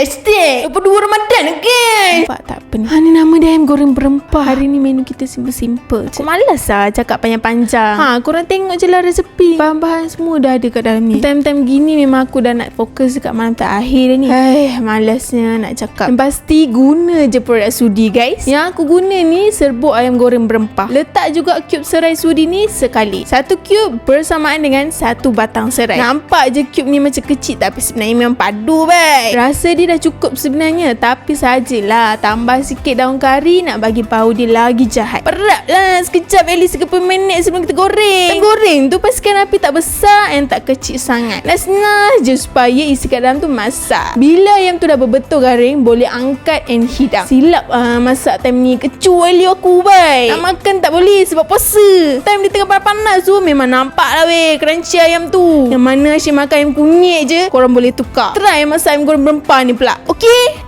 Hashtag. 22 Ramadan okay. Nampak tak apa ni? Ha, ni nama dia ayam goreng berempah. Hari ni menu kita simple-simple je. Aku malas lah cakap panjang-panjang. Ha korang tengok je lah resepi. Bahan-bahan semua dah ada kat dalam ni. Time-time gini memang aku dah nak fokus dekat malam terakhir ni. Hai malasnya nak cakap. Yang pasti guna je produk sudi guys. Yang aku guna ni serbuk ayam goreng berempah. Letak juga cube serai sudi ni sekali. Satu cube bersamaan dengan satu batang serai. Nampak je cube ni macam kecil Tapi sebenarnya memang padu baik. Rasa dia dah cukup sebenarnya. Tapi sajalah Tambah sikit daun kari Nak bagi bau dia lagi jahat. Perap lah Sekejap at least 30 minit sebelum kita goreng. Kita goreng tu pastikan api tak besar And tak kecil sangat. Nas-nas je supaya isi kat dalam tu masak. Bila ayam tu dah berbetul garing Boleh angkat and hidang Silap uh, masak time ni. Kecuali aku baik. Nak makan tak boleh sebab puasa. Time dia tengah panas-panas tu Memang nampak lah weh Crunchy ayam tu. Yang mana asyik makan ayam kunyit je Korang boleh tukar. Try masak ayam goreng berempah ni pula. Okay